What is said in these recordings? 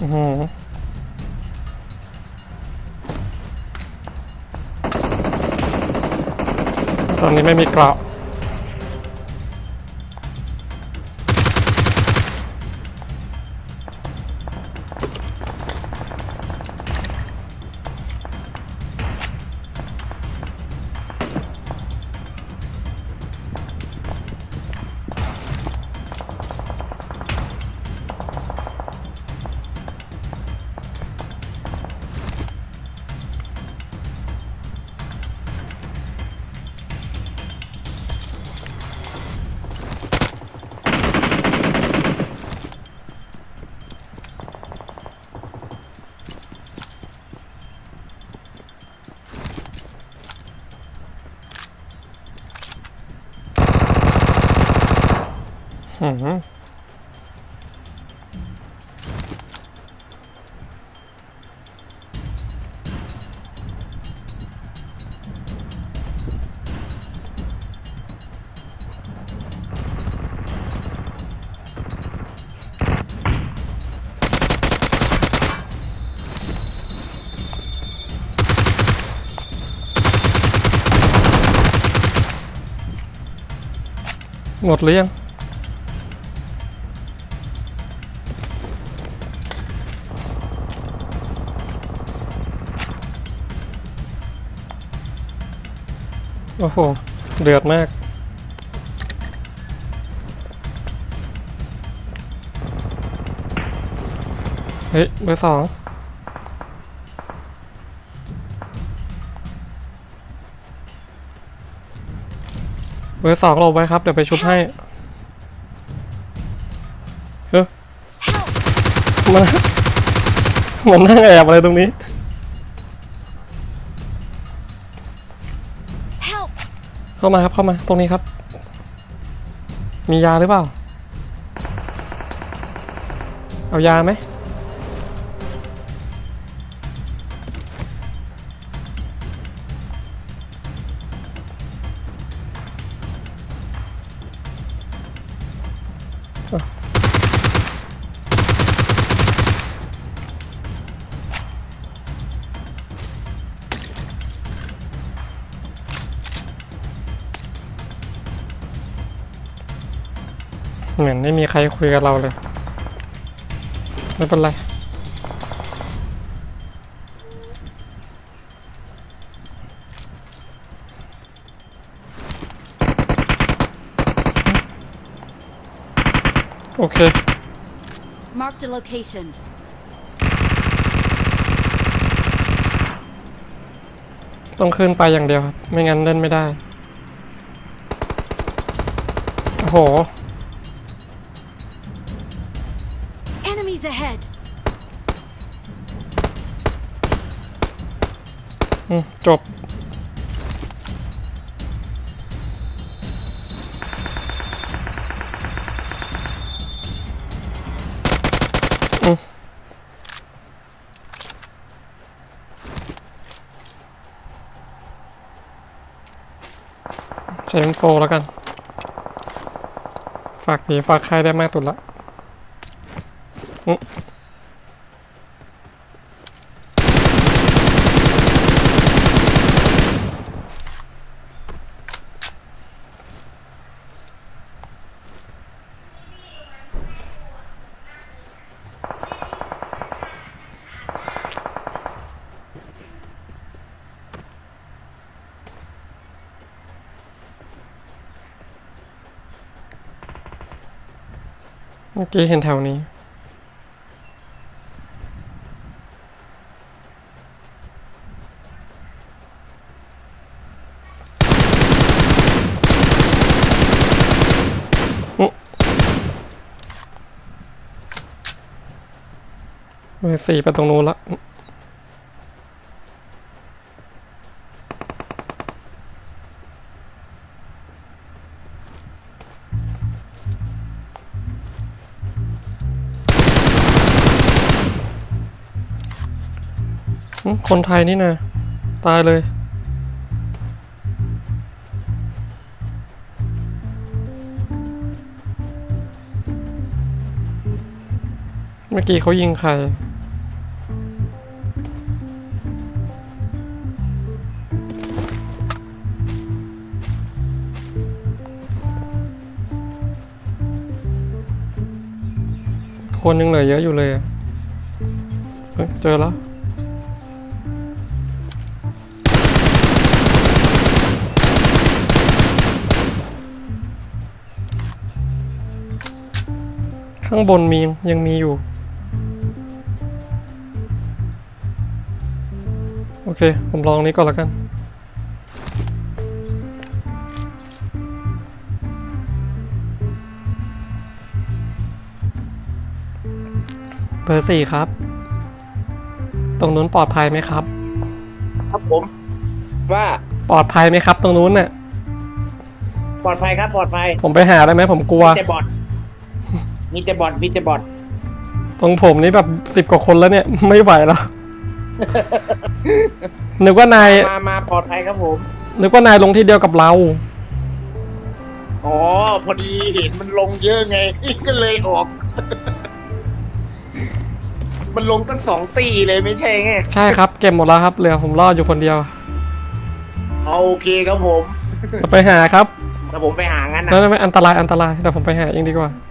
อหือตอนนี้ไม่มีเกราะ อือหื อหมดหรือยังโอ้โห เดือดมาก เฮ้ย เบอร์สองเบอร์สองหลบไว้ครับ เดี๋ยวไปชุบให้ เฮ้ย Help! มันมันนั่งแอบอะไรตรงนี้ เข้ามาครับเข้ามาตรงนี้ครับ มียาหรือเปล่า เอายาไหม เหมือนไม่มีใครคุยกับเราเลย ไม่เป็นไร โอเค Marked a location. ต้องขึ้นไปอย่างเดียวครับ ไม่งั้นเล่นไม่ได้ โอ้โห จบอืมใช้โฟแล้วกัน ฝากผีฝากใครได้มากสุดละอื เมื่อกี้เห็นแถวนี้อุ๊เบอร์สี่ไปตรงนู้นละ คนไทยนี่นะตายเลยเมื่อกี้เขายิงใครคนยังเหลือเยอะอยู่เลยเจอแล้ว ข้างบนมียังมีอยู่ โอเค ผมลองนี้ก่อนแล้วกันเบอร์สี่ครับ ตรงนู้นปลอดภัยไหมครับ ครับผม ว่าปลอดภัยไหมครับ ตรงนู้นน่ะ ปลอดภัยครับปลอดภัยผมไปหาได้ไหมผมกลัวมีแต่บอท มีแต่บอทมีแต่บอทตรงผมนี่แบบสิบกว่าคนแล้วเนี่ย ไม่ไหวแล้ว นึกว่านาย มามาปลอดภัยครับผม นึกว่านายลงที่เดียวกับเรา อ๋อ พอดีเห็นมันลงเยอะไง ก็เลยออก มันลงตั้งสองตีเลยไม่ใช่ไงใช่ครับ เก็บหมดแล้วครับเหลือผมรอดอยู่คนเดียวเอาโอเคครับผมเราไปหาครับ แต่ผมไปหางั้นนะ นั่นไม่อันตรายอันตรายเดี๋ยวผมไปหาเองดีกว่าโอ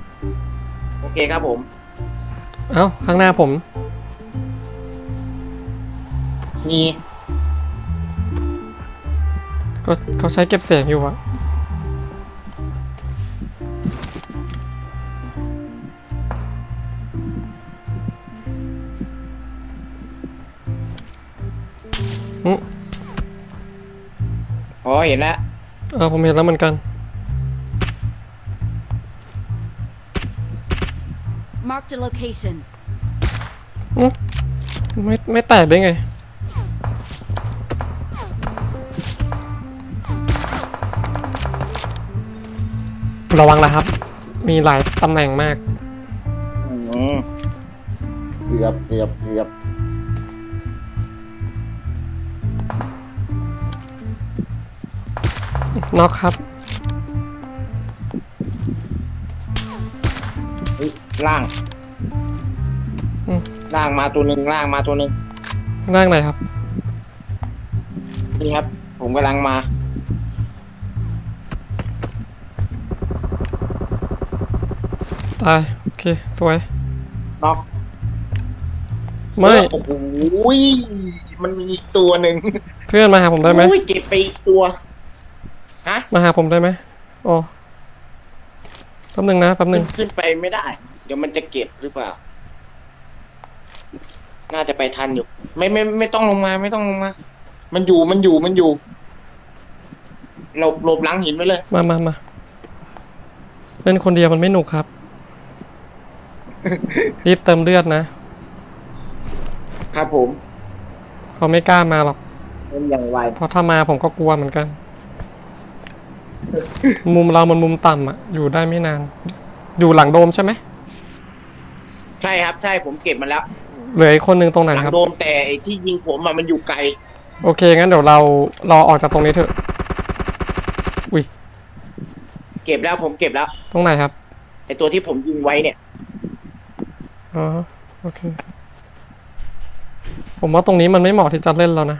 เคครับผม เอ้า ข้างหน้าผม มีก็เขาใช้เก็บเสียงอยู่อะอืมอ๋อเห็นแล้ว เออ ผมเห็นแล้วเหมือนกัน Marked a location. ไม่ไม่แตกได้ไง ระวังนะครับ มีหลายตำแหน่งมาก อืมเกือบเกือบเกือบน็อกครับ ล่างอืม ล่างมาตัวหนึ่งล่างมาตัวหนึ่งร่างไหนครับ นี่ครับ ผมกำลังมาตาย โอเค สวย น็อกไม่ โอ้โหมันมีอีกตัวหนึ่งเพื่อนมาหาผมได้ไหม โอ้ยเก็บไปอีกตัวฮะมาหาผมได้ไหมอ๋อแป๊บหนึงนะแป๊บหนึงขึ้นไปไม่ได้ เดี๋ยวมันจะเก็บหรือเปล่า น่าจะไปทันอยู่ ไม่ไม่ไม่ต้องลงมา ไม่ต้องลงมา มันอยู่มันอยู่มันอยู่หลบหลบหลังหินไว้เลย มามามาเล่นคนเดียวมันไม่หนุกครับ รีบเติมเลือดนะ ครับผม เขาไม่กล้ามาหรอก เป็นอย่างไวเพราะถ้ามาผมก็กลัวเหมือนกัน มุมเรามันมุมต่ำอะอยู่ได้ไม่นาน อยู่หลังโดมใช่ไหม ใช่ครับใช่ผมเก็บมันแล้วเหลืออีกคนหนึ่งตรงไหนหลังครับ โดมแต่ไอ้ที่ยิงผมอะมันอยู่ไกล โอเค งั้นเดี๋ยวเรารอออกจากตรงนี้เถอะอุ้ยเก็บแล้วผมเก็บแล้วตรงไหนครับ ไอ้ตัวที่ผมยิงไว้เนี่ยอ๋อ โอเค ผมว่าตรงนี้มันไม่เหมาะที่จะเล่นแล้วนะ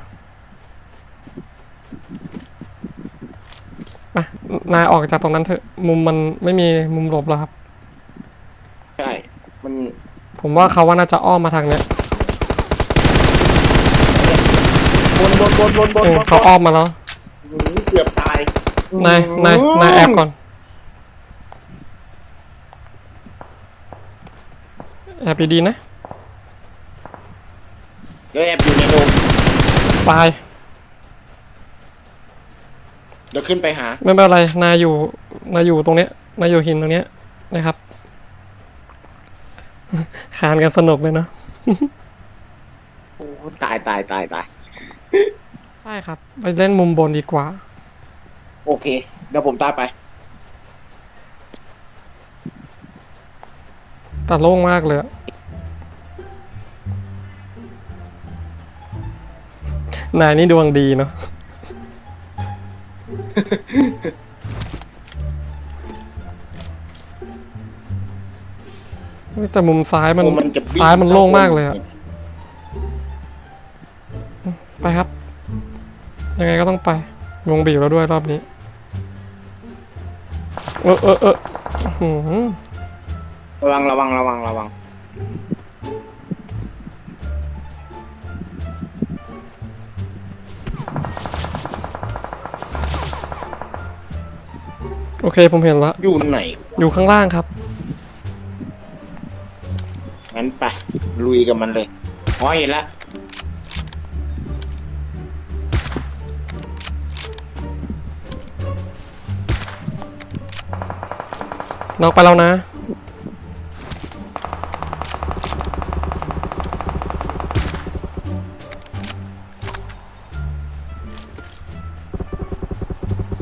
ไปนายออกจากตรงนั้นเถอะ มุมมันไม่มีมุมหลบแล้วครับ ใช่ มัน ผมว่าเขาว่าน่าจะอ้อมมาทางเนี้ยบนบนบนบนบนเออบนเขาอ้อมมาแล้วหือเกือบตายนายนายนายแอบก่อนแอบดีๆนะ เดี๋ยวแอบอยู่ในโดมตาย เดี๋ยวขึ้นไปหา ไม่เป็นไร นายอยู่ นายอยู่ตรงเนี้ย นายอยู่หินตรงเนี้ยนะครับ คานกันสนุกเลยเนาะโอ้ตายตายตายตายใช่ครับ ไปเล่นมุมบนดีกว่า โอเค เดี๋ยวผมตายไป แต่โล่งมากเลยอะนายนี่ดวงดีเนาะ แต่มุมซ้ายมันโอ้มันจะบิ้ซ้ายมันโล่งมากเลยอะไปครับ ยังไงก็ต้องไปวงบีบแล้วด้วยรอบนี้ เออเออเอออื้อหือระวังระวังระวังระวังโอเคผมเห็นละอยู่ไหนอยู่ข้างล่างครับ ลุยกับมันเลยอ๋อเห็นละน้องไปแล้วนะ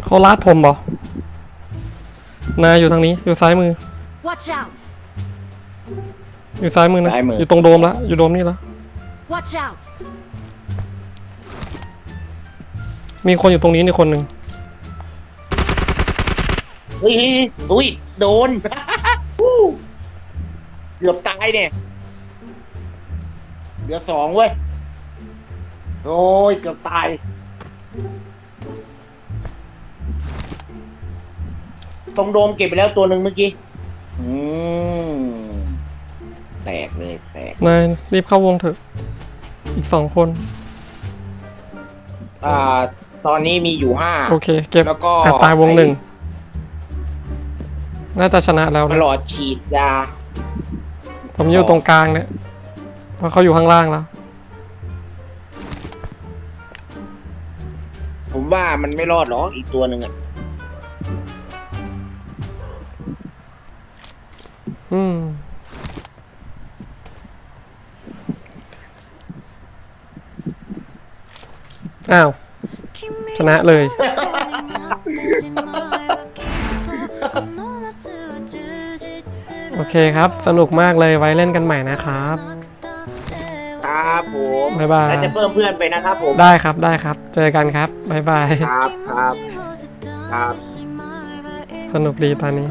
เขาลาดผมบอนายอยู่ทางนี้ อยู่ซ้ายมือ Watch out! อยู่ซ้ายมือนะ ซ้ายมืออยู่ตรงโดมละอยู่โดมนี่ละ Watch out! มีคนอยู่ตรงนี้นี่คนหนึ่งเฮ้ยอุ้ย โดนฮู้เกือบตายเนี่ย เหลือสองเว้ย โอ้ย เกือบตาย ตรงโดมเก็บไปแล้วตัวหนึ่งเมื่อกี้ อืม แตกเลยแตกนายรีบเข้าวงเถอะ อีกสองคน อ่า ตอนนี้มีอยู่ห้าโอเค เก็บแล้วก็อะตายวงหนึ่ง น่าจะชนะแล้วตนะลอดฉีดยา ผมอยู่ตรงกลางเนี่ยเพราะเขาอยู่ข้างล่างแล้ว ผมว่ามันไม่รอดหรอกอีกตัวหนึ่งอะอืม อ้าว ชนะเลย โอเคครับ สนุกมากเลยไว้เล่นกันใหม่นะครับ ครับผมบ๊ายบาย แล้วจะเพิ่มเพื่อนไปนะครับผม ได้ครับได้ครับ เจอกันครับ บ๊ายบาย ครับครับครับ สนุกดีตอนนี้